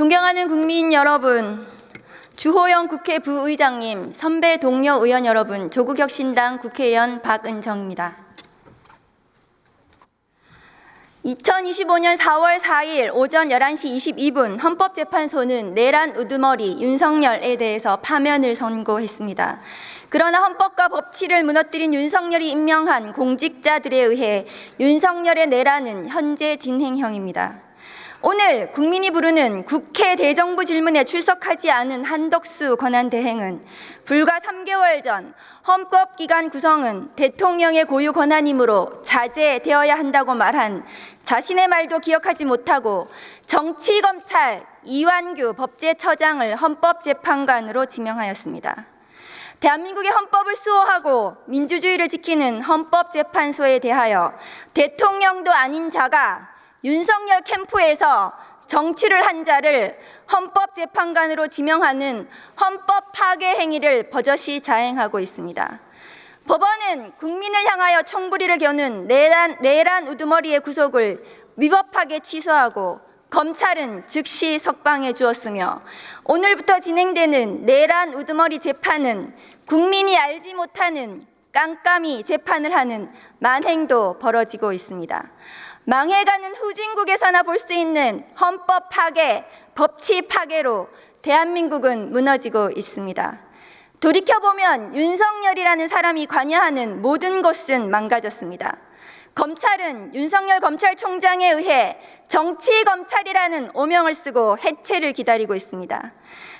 존경하는 국민 여러분, 주호영 국회 부의장님, 선배 동료 의원 여러분, 조국혁신당 국회의원 박은정입니다. 2025년 4월 4일 오전 11시 22분 헌법재판소는 내란 우두머리 윤석열에 대해서 파면을 선고했습니다. 그러나 헌법과 법치를 무너뜨린 윤석열이 임명한 공직자들에 의해 윤석열의 내란은 현재 진행형입니다. 오늘 국민이 부르는 국회 대정부 질문에 출석하지 않은 한덕수 권한대행은 불과 3개월 전 헌법기관 구성은 대통령의 고유 권한이므로 자제되어야 한다고 말한 자신의 말도 기억하지 못하고 정치검찰 이완규 법제처장을 헌법재판관으로 지명하였습니다. 대한민국의 헌법을 수호하고 민주주의를 지키는 헌법재판소에 대하여 대통령도 아닌 자가 윤석열 캠프에서 정치를 한 자를 헌법재판관으로 지명하는 헌법 파괴 행위를 버젓이 자행하고 있습니다. 법원은 국민을 향하여 총부리를 겨눈 내란, 내란 우두머리의 구속을 위법하게 취소하고 검찰은 즉시 석방해 주었으며 오늘부터 진행되는 내란 우두머리 재판은 국민이 알지 못하는 깜깜이 재판을 하는 만행도 벌어지고 있습니다. 망해가는 후진국에서나 볼 수 있는 헌법 파괴, 법치 파괴로 대한민국은 무너지고 있습니다. 돌이켜보면 윤석열이라는 사람이 관여하는 모든 곳은 망가졌습니다. 검찰은 윤석열 검찰총장에 의해 정치 검찰이라는 오명을 쓰고 해체를 기다리고 있습니다.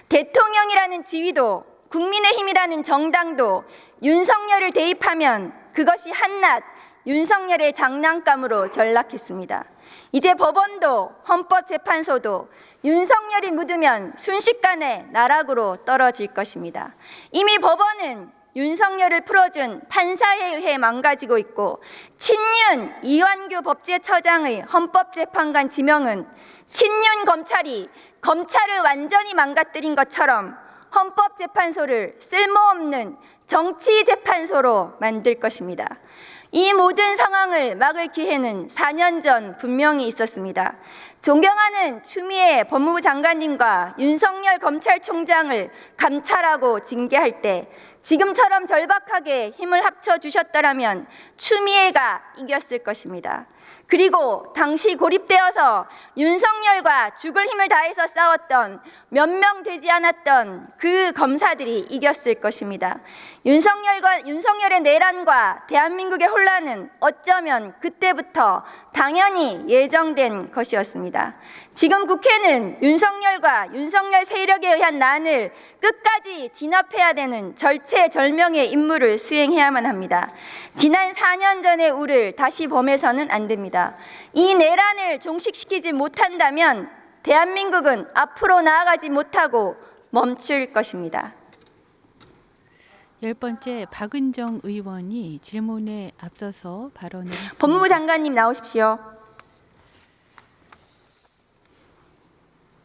대통령이라는 지위도 국민의힘이라는 정당도 윤석열을 대입하면 그것이 한낱 윤석열의 장난감으로 전락했습니다. 이제 법원도 헌법재판소도 윤석열이 묻으면 순식간에 나락으로 떨어질 것입니다. 이미 법원은 윤석열을 풀어준 판사에 의해 망가지고 있고 친윤 이완규 법제처장의 헌법재판관 지명은 친윤 검찰이 검찰을 완전히 망가뜨린 것처럼 헌법재판소를 쓸모없는 정치재판소로 만들 것입니다. 이 모든 상황을 막을 기회는 4년 전 분명히 있었습니다. 존경하는 추미애 법무부 장관님과 윤석열 검찰총장을 감찰하고 징계할 때 지금처럼 절박하게 힘을 합쳐 주셨더라면 추미애가 이겼을 것입니다. 그리고 당시 고립되어서 윤석열과 죽을 힘을 다해서 싸웠던 몇 명 되지 않았던 그 검사들이 이겼을 것입니다. 윤석열과 윤석열의 내란과 대한민국의 혼란은 어쩌면 그때부터 당연히 예정된 것이었습니다. 지금 국회는 윤석열과 윤석열 세력에 의한 난을 끝까지 진압해야 되는 절체절명의 임무를 수행해야만 합니다. 지난 4년 전의 우를 다시 범해서는 안 됩니다. 이 내란을 종식시키지 못한다면 대한민국은 앞으로 나아가지 못하고 멈출 것입니다. 열 번째 박은정 의원이 질문에 앞서서 발언을 했습니다. 법무부 장관님 나오십시오.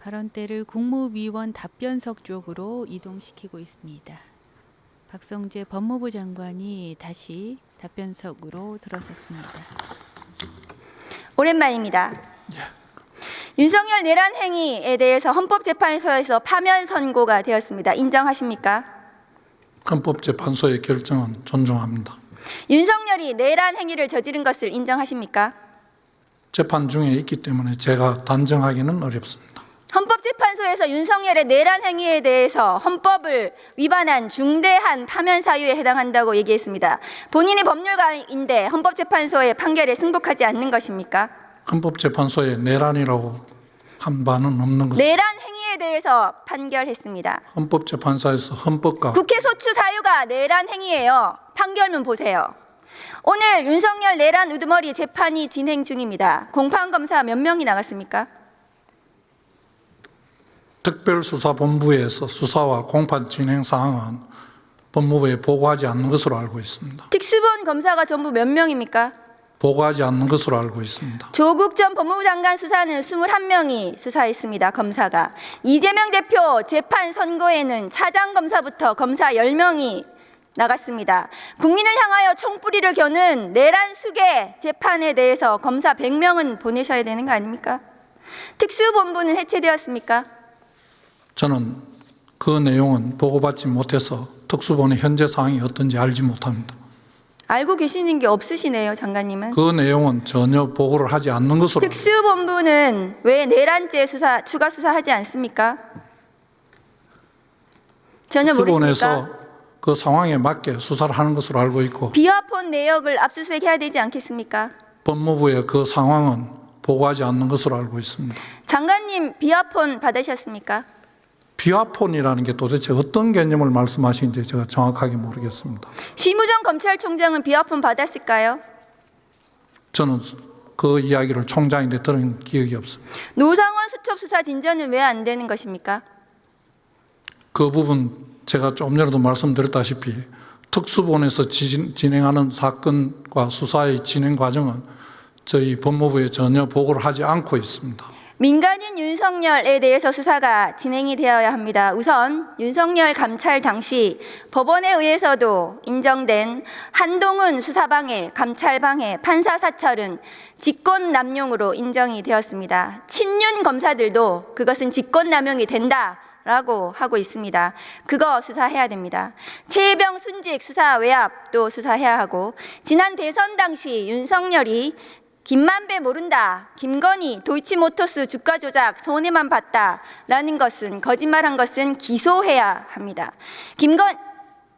발언대를 국무위원 답변석 쪽으로 이동시키고 있습니다. 박성재 법무부 장관이 다시 답변석으로 들어섰습니다. 오랜만입니다. 윤석열 내란 행위에 대해서 헌법재판소에서 파면 선고가 되었습니다. 인정하십니까? 헌법재판소의 결정은 존중합니다. 윤석열이 내란 행위를 저지른 것을 인정하십니까? 재판 중에 있기 때문에 제가 단정하기는 어렵습니다. 헌법재판소에서 윤석열의 내란 행위에 대해서 헌법을 위반한 중대한 파면 사유에 해당한다고 얘기했습니다. 본인이 법률가인데 헌법재판소의 판결에 승복하지 않는 것입니까? 헌법재판소의 내란이라고 한 바는 없는 것. 내란 행위에 대해서 판결했습니다. 헌법재판소에서 헌법과 국회 소추 사유가 내란 행위예요. 판결문 보세요. 오늘 윤석열 내란 우두머리 재판이 진행 중입니다. 공판 검사 몇 명이 나갔습니까? 특별수사본부에서 수사와 공판 진행 사항은 법무부에 보고하지 않는 것으로 알고 있습니다. 특수본 검사가 전부 몇 명입니까? 보고하지 않는 것으로 알고 있습니다. 조국 전 법무부 장관 수사는 21명이 수사했습니다. 검사가. 이재명 대표 재판 선고에는 차장 검사부터 검사 10명이 나갔습니다. 국민을 향하여 총뿌리를 겨눈 내란 수계 재판에 대해서 검사 100명은 보내셔야 되는 거 아닙니까? 특수본부는 해체되었습니까? 저는 그 내용은 보고받지 못해서 특수본의 현재 상황이 어떤지 알지 못합니다. 알고 계시는 게 없으시네요, 장관님은. 그 내용은 전혀 보고를 하지 않는 것으로 특수본부는 왜 내란죄 수사 추가 수사하지 않습니까? 전혀 모르십니까? 특수본에서 그 상황에 맞게 수사를 하는 것으로 알고 있고 비화폰 내역을 압수수색해야 되지 않겠습니까? 법무부의 그 상황은 보고하지 않는 것으로 알고 있습니다. 장관님 비화폰 받으셨습니까? 비화폰이라는 게 도대체 어떤 개념을 말씀하시는지 제가 정확하게 모르겠습니다. 심우정 검찰총장은 비화폰 받았을까요? 저는 그 이야기를 총장인데 들은 기억이 없습니다. 노상원 수첩 수사 진전은 왜 안 되는 것입니까? 그 부분 제가 좀 전에도 말씀드렸다시피 특수본에서 지- 진행하는 사건과 수사의 진행 과정은 저희 법무부에 전혀 보고를 하지 않고 있습니다. 민간인 윤석열에 대해서 수사가 진행이 되어야 합니다. 우선 윤석열 감찰 당시 법원에 의해서도 인정된 한동훈 수사방해, 감찰방해, 판사 사찰은 직권 남용으로 인정이 되었습니다. 친윤 검사들도 그것은 직권 남용이 된다. 라고 하고 있습니다. 그거 수사해야 됩니다. 최혜병 순직 수사 외압도 수사해야 하고 지난 대선 당시 윤석열이 김만배 모른다. 김건희 도이치모터스 주가 조작 손해만 봤다라는 것은 거짓말한 것은 기소해야 합니다. 김건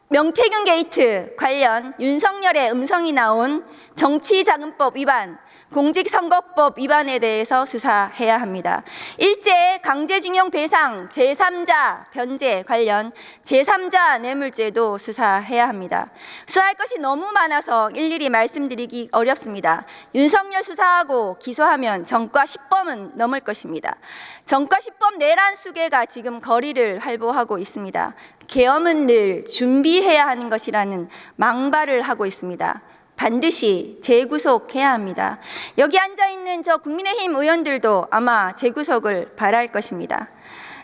명태균 게이트 관련 윤석열의 음성이 나온 정치자금법 위반, 공직선거법 위반에 대해서 수사해야 합니다. 일제 강제징용 배상 제3자 변제 관련 제3자 뇌물죄도 수사해야 합니다. 수사할 것이 너무 많아서 일일이 말씀드리기 어렵습니다. 윤석열 수사하고 기소하면 정과 10범은 넘을 것입니다. 정과 10범 내란 수계가 지금 거리를 활보하고 있습니다. 계엄은 늘 준비해야 하는 것이라는 망발을 하고 있습니다. 반드시 재구속해야 합니다. 여기 앉아 있는 저 국민의힘 의원들도 아마 재구속을 바랄 것입니다.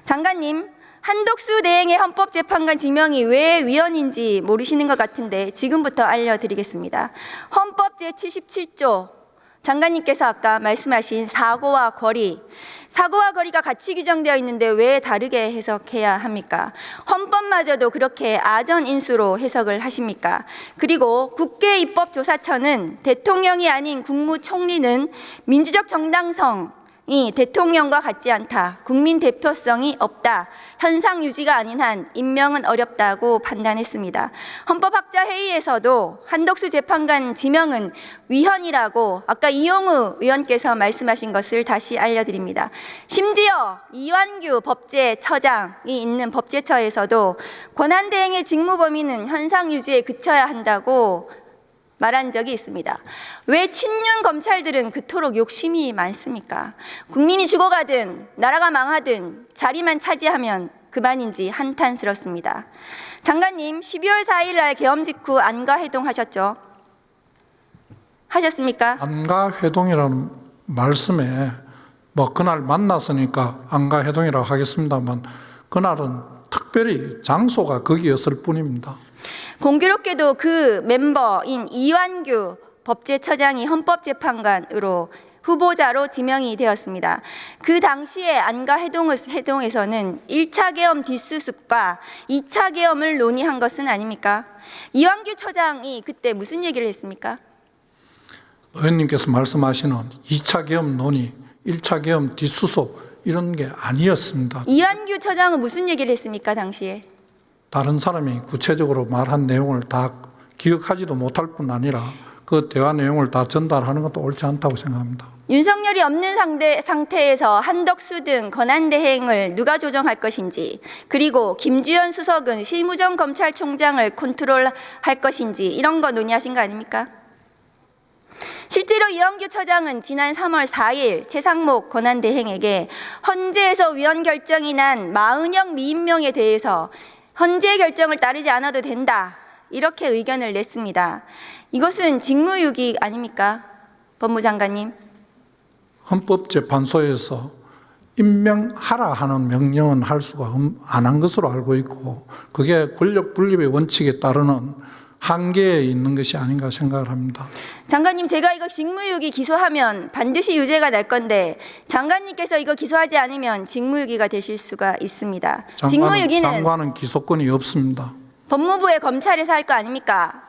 장관님, 한독수 대행의 헌법재판관 지명이 왜 위헌인지 모르시는 것 같은데 지금부터 알려드리겠습니다. 헌법 제77조 장관님께서 아까 말씀하신 사고와 거리, 사고와 거리가 같이 규정되어 있는데 왜 다르게 해석해야 합니까? 헌법마저도 그렇게 아전인수로 해석을 하십니까? 그리고 국회입법조사처는 대통령이 아닌 국무총리는 민주적 정당성 이 대통령과 같지 않다. 국민 대표성이 없다. 현상 유지가 아닌 한 임명은 어렵다고 판단했습니다. 헌법학자 회의에서도 한덕수 재판관 지명은 위헌이라고 아까 이용우 의원께서 말씀하신 것을 다시 알려드립니다. 심지어 이완규 법제처장이 있는 법제처에서도 권한 대행의 직무 범위는 현상 유지에 그쳐야 한다고 말한 적이 있습니다. 왜 친윤 검찰들은 그토록 욕심이 많습니까? 국민이 죽어가든 나라가 망하든 자리만 차지하면 그만인지 한탄스럽습니다. 장관님, 12월 4일 날 계엄 직후 안가 회동 하셨죠? 하셨습니까? 안가 회동이라는 말씀에 뭐 그날 만났으니까 안가 회동이라고 하겠습니다만 그날은 특별히 장소가 거기였을 뿐입니다. 공교롭게도 그 멤버인 이완규 법제처장이 헌법재판관으로 후보자로 지명이 되었습니다. 그 당시에 안가 회동에서는 1차 계엄 뒷수습과 2차 계엄을 논의한 것은 아닙니까? 이완규 처장이 그때 무슨 얘기를 했습니까? 의원님께서 말씀하시는 2차 계엄 논의, 1차 계엄 뒷수속 이런 게 아니었습니다. 이완규 처장은 무슨 얘기를 했습니까? 당시에 다른 사람이 구체적으로 말한 내용을 다 기억하지도 못할 뿐 아니라 그 대화 내용을 다 전달하는 것도 옳지 않다고 생각합니다. 윤석열이 없는 상대, 상태에서 한덕수 등 권한 대행을 누가 조정할 것인지 그리고 김주현 수석은 실무정 검찰총장을 컨트롤할 것인지 이런 거 논의하신 거 아닙니까? 실제로 이영규 처장은 지난 3월 4일 최상목 권한 대행에게 헌재에서 위헌 결정이 난 마은영 미임명에 대해서 헌재 결정을 따르지 않아도 된다 이렇게 의견을 냈습니다. 이것은 직무유기 아닙니까? 법무장관님. 헌법재판소에서 임명하라 하는 명령은 할 수가 안 한 것으로 알고 있고 그게 권력 분립의 원칙에 따르는 한계에 있는 것이 아닌가 생각을 합니다. 장관님 제가 이거 직무유기 기소하면 반드시 유죄가 날 건데 장관님께서 이거 기소하지 않으면 직무유기가 되실 수가 있습니다. 장관은, 직무유기는 장관은 기소권이 없습니다. 법무부의 검찰에서 할 거 아닙니까?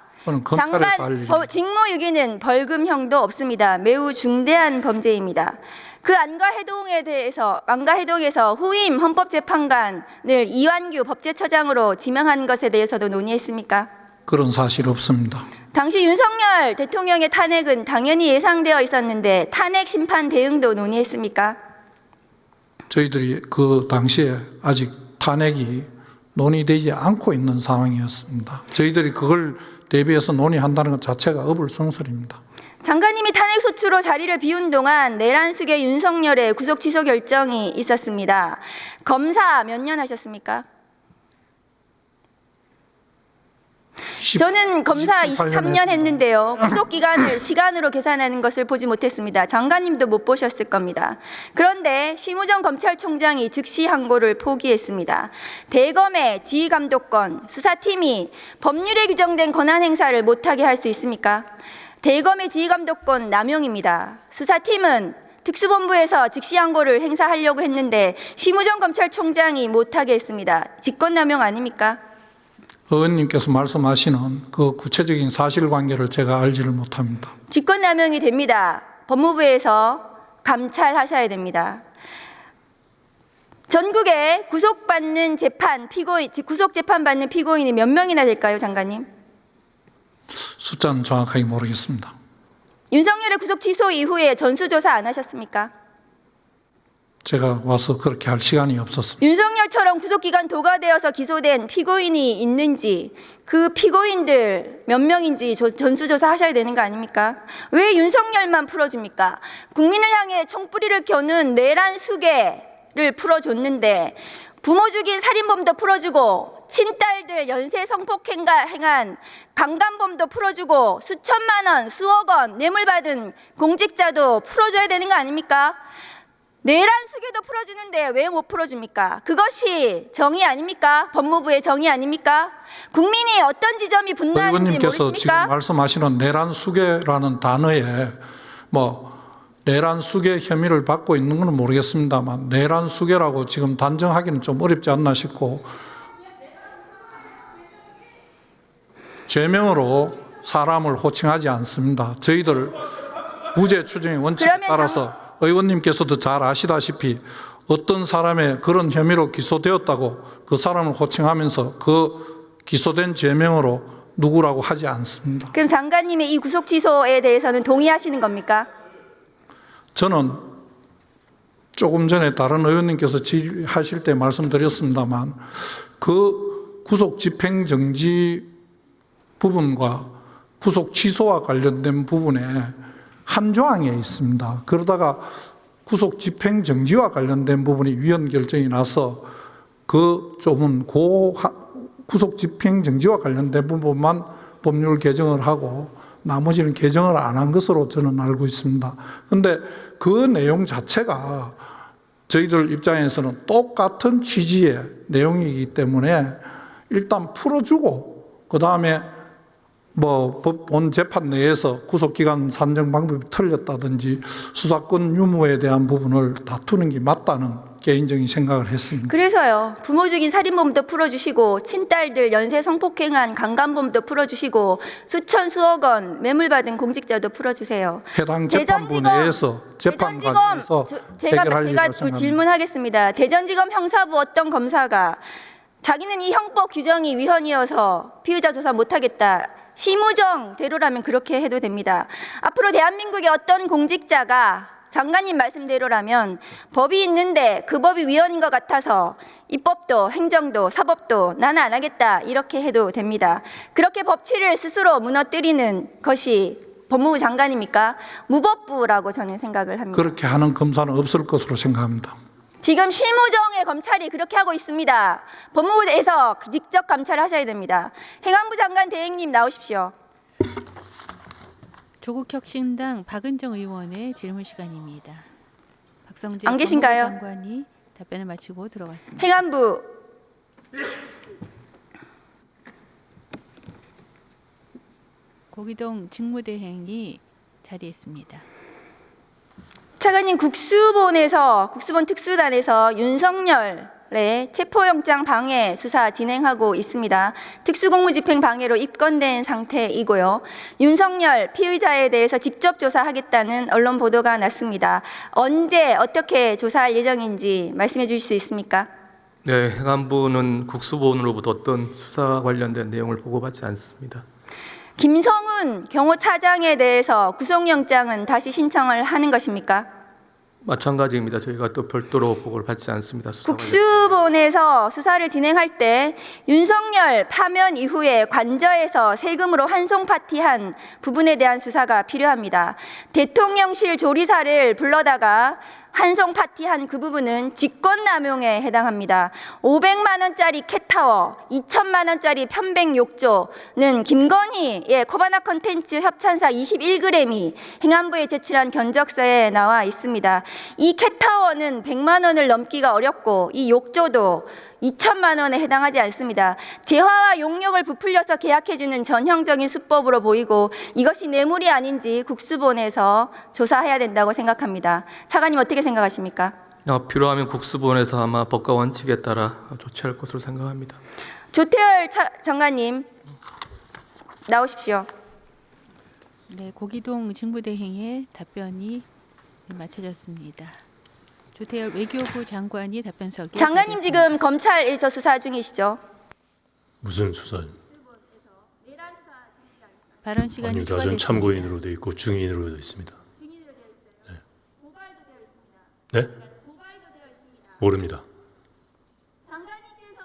장관 버- 직무유기는 벌금형도 없습니다. 매우 중대한 범죄입니다. 그 안가 해동에 대해서 안가 해동에서 후임 헌법재판관을 이완규 법제처장으로 지명한 것에 대해서도 논의했습니까? 그런 사실 없습니다. 당시 윤석열 대통령의 탄핵은 당연히 예상되어 있었는데 탄핵 심판 대응도 논의했습니까? 저희들이 그 당시에 아직 탄핵이 논의되지 않고 있는 상황이었습니다. 저희들이 그걸 대비해서 논의한다는 것 자체가 어불성설입니다. 장관님이 탄핵 소추로 자리를 비운 동안 내란숙의 윤석열의 구속 취소 결정이 있었습니다. 검사 몇 년 하셨습니까? 저는 검사 23년 했는데요. 구속 기간을 시간으로 계산하는 것을 보지 못했습니다. 장관님도 못 보셨을 겁니다. 그런데 심우정 검찰총장이 즉시 항고를 포기했습니다. 대검의 지휘 감독권 수사팀이 법률에 규정된 권한 행사를 못하게 할 수 있습니까? 대검의 지휘 감독권 남용입니다. 수사팀은 특수본부에서 즉시 항고를 행사하려고 했는데 심우정 검찰총장이 못하게 했습니다. 직권남용 아닙니까? 의원님께서 말씀하시는 그 구체적인 사실관계를 제가 알지를 못합니다. 직권남용이 됩니다. 법무부에서 감찰하셔야 됩니다. 전국에 구속받는 재판 피고인 구속 재판 받는 피고인이 몇 명이나 될까요, 장관님? 숫자는 정확하게 모르겠습니다. 윤석열의 구속 취소 이후에 전수조사 안 하셨습니까? 제가 와서 그렇게 할 시간이 없었습니다. 윤석열처럼 구속기간 도가되어서 기소된 피고인이 있는지 그 피고인들 몇 명인지 조- 전수조사 하셔야 되는 거 아닙니까? 왜 윤석열만 풀어줍니까? 국민을 향해 총뿌리를 겨눈 내란 수계를 풀어줬는데 부모 죽인 살인범도 풀어주고 친딸들 연쇄 성폭행가 행한 강간범도 풀어주고 수천만 원, 수억 원 뇌물 받은 공직자도 풀어줘야 되는 거 아닙니까? 내란 수계도 풀어주는데 왜 못 풀어줍니까? 그것이 정의 아닙니까? 법무부의 정의 아닙니까? 국민이 어떤 지점이 분노하는지 의원님께서 지금 모르십니까? 말씀하시는 내란 수계라는 단어에 뭐 내란 수계 혐의를 받고 있는 건 모르겠습니다만 내란 수계라고 지금 단정하기는 좀 어렵지 않나 싶고 죄명으로 사람을 호칭하지 않습니다. 저희들 무죄 추정의 원칙에 그러면 따라서 의원님께서도 잘 아시다시피 어떤 사람의 그런 혐의로 기소되었다고 그 사람을 호칭하면서 그 기소된 죄명으로 누구라고 하지 않습니다. 그럼 장관님의 이 구속 취소에 대해서는 동의하시는 겁니까? 저는 조금 전에 다른 의원님께서 질의하실 때 말씀드렸습니다만 그 구속 집행 정지 부분과 구속 취소와 관련된 부분에 한 조항에 있습니다. 그러다가 구속 집행 정지와 관련된 부분이 위헌 결정이 나서 그 조문 고 하- 구속 집행 정지와 관련된 부분만 법률 개정을 하고 나머지는 개정을 안 한 것으로 저는 알고 있습니다. 근데 그 내용 자체가 저희들 입장에서는 똑같은 취지의 내용이기 때문에 일단 풀어주고 그 다음에 뭐본 재판 내에서 구속기간 산정 방법이 틀렸다든지 수사권 유무에 대한 부분을 다투는 게 맞다는 개인적인 생각을 했습니다. 그래서요. 부모 죽인 살인범도 풀어주시고 친딸들 연쇄 성폭행한 강간범도 풀어주시고 수천 수억 원 매물 받은 공직자도 풀어주세요. 해당 재판부 대전지검, 내에서 재판 대전지검 과정에서 저- 제가 해결할 제가 일이라고 생각합니다. 질문하겠습니다. 대전지검 형사부 어떤 검사가 자기는 이 형법 규정이 위헌이어서 피의자 조사 못하겠다. 심우정 대로라면 그렇게 해도 됩니다. 앞으로 대한민국의 어떤 공직자가 장관님 말씀대로라면 법이 있는데 그 법이 위헌인 것 같아서 입법도 행정도 사법도 나는 안 하겠다 이렇게 해도 됩니다. 그렇게 법치를 스스로 무너뜨리는 것이 법무부 장관입니까? 무법부라고 저는 생각을 합니다. 그렇게 하는 검사는 없을 것으로 생각합니다. 지금 심우정의 검찰이 그렇게 하고 있습니다. 법무부에서 직접 감찰하셔야 됩니다. 행안부 장관 대행님 나오십시오. 조국혁신당 박은정 의원의 질문 시간입니다. 박성재 안 계신가요? 법무부 장관이 답변을 마치고 들어갔습니다. 행안부 고기동 직무대행이 자리했습니다. 차관님 국수본에서 국수본 특수단에서 윤석열의 체포영장 방해 수사 진행하고 있습니다. 특수공무집행 방해로 입건된 상태이고요. 윤석열 피의자에 대해서 직접 조사하겠다는 언론 보도가 났습니다. 언제 어떻게 조사할 예정인지 말씀해 주실 수 있습니까? 네, 행안부는 국수본으로부터 어떤 수사 관련된 내용을 보고받지 않습니다. 김성훈 경호 차장에 대해서 구속영장은 다시 신청을 하는 것입니까? 마찬가지입니다. 저희가 또 별도로 보고를 받지 않습니다. 수사 관련. 국수본에서 수사를 진행할 때 윤석열 파면 이후에 관저에서 세금으로 환송 파티한 부분에 대한 수사가 필요합니다. 대통령실 조리사를 불러다가 환송 파티 한 그 부분은 직권남용에 해당합니다. 500만 원짜리 캣타워, 2천만 원짜리 편백 욕조는 김건희의 코바나 컨텐츠 협찬사 21g이 행안부에 제출한 견적서에 나와 있습니다. 이 캣타워는 100만 원을 넘기가 어렵고 이 욕조도 2천만 원에 해당하지 않습니다. 재화와 용역을 부풀려서 계약해주는 전형적인 수법으로 보이고 이것이 뇌물이 아닌지 국수본에서 조사해야 된다고 생각합니다. 차관님 어떻게 생각하십니까? 어, 필요하면 국수본에서 아마 법과 원칙에 따라 조치할 것으로 생각합니다. 조태열 차, 장관님 나오십시오. 네, 고기동 직무대행의 답변이 마쳐졌습니다. 조태열 외교부 장관이 답변석에 장관님. 지금 검찰에서 수사 중이시죠? 무슨 수사? 발언 시간이 아닙니다. 전 추가됐습니다. 참고인으로 돼 있고 증인으로 돼 있습니다. 네? 모릅니다. 장관님께서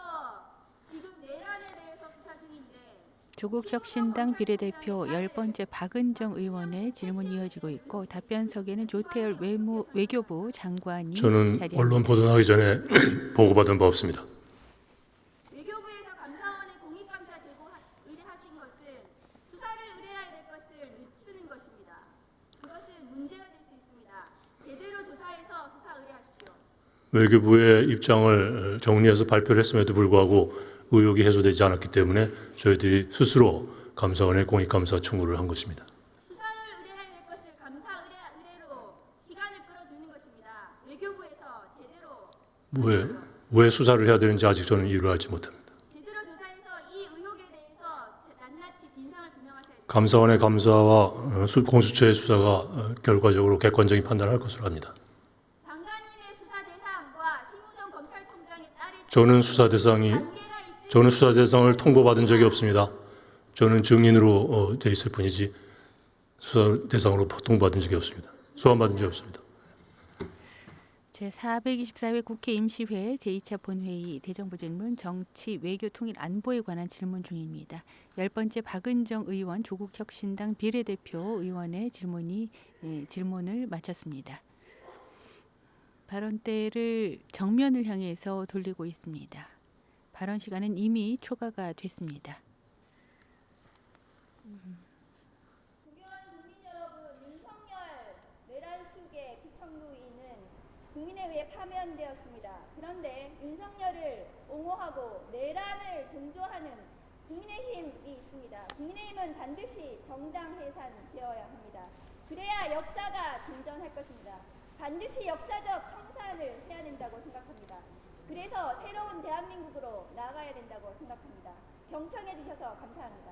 지금 내란에 대해서 수사 중인데 조국혁신당 비례대표 열 번째 박은정 의원의 질문이 이어지고 있고 답변석에는 조태열 외무, 외교부 장관이 저는 자리합니다. 언론 보도하기 전에 보고받은 바 없습니다. 외교부에서 감사원에 공익감사 제고 의뢰하신 것은 수사를 의뢰해야 될 것을 늦추는 것입니다. 그것은 문제가 될 수 있습니다. 제대로 조사해서 수사 의뢰하십시오. 외교부의 입장을 정리해서 발표를 했음에도 불구하고 의혹이 해소되지 않았기 때문에 저희들이 스스로 감사원에 공익감사 청구를 한 것입니다. 수사를 될 것을 감사 의뢰, 의뢰로 시간을 끌어주는 것입니다. 외교부에서 제대로 왜, 왜 수사를 해야 되는지 아직 저는 이유를 알지 못합니다. 제대로 조사해서 이 의혹에 대해서 제- 낱낱이 진상을 규명하셔야 됩니다. 감사원의 감사와 어, 수- 공수처의 수사가 어, 결과적으로 객관적인 판단을 할 것으로 합니다. 장관님의 수사 대상과 심우정 검찰총장의 딸의 저는 수사 대상이 저는 수사 대상을 통보받은 적이 없습니다. 저는 증인으로 어, 돼 있을 뿐이지 수사 대상으로 통보받은 적이 없습니다. 소환받은 적이 없습니다. 제 424회 국회 임시회 제2차 본회의 대정부 질문 정치 외교 통일 안보에 관한 질문 중입니다. 열 번째 박은정 의원 조국혁신당 비례대표 의원의 질문이 예, 질문을 마쳤습니다. 발언대를 정면을 향해서 돌리고 있습니다. 발언 시간은 이미 초과가 됐습니다. 존경하는 국민 여러분, 윤석열 내란 수계 피청구인은 국민의회에 파면되었습니다. 그런데 윤석열을 옹호하고 내란을 동조하는 국민의힘이 있습니다. 국민의힘은 반드시 정당 해산되어야 합니다. 그래야 역사가 진전할 것입니다. 반드시 역사적 청산을 해야 된다고 생각합니다. 그래서 새로운 대한민국으로 나아가야 된다고 생각합니다. 경청해 주셔서 감사합니다.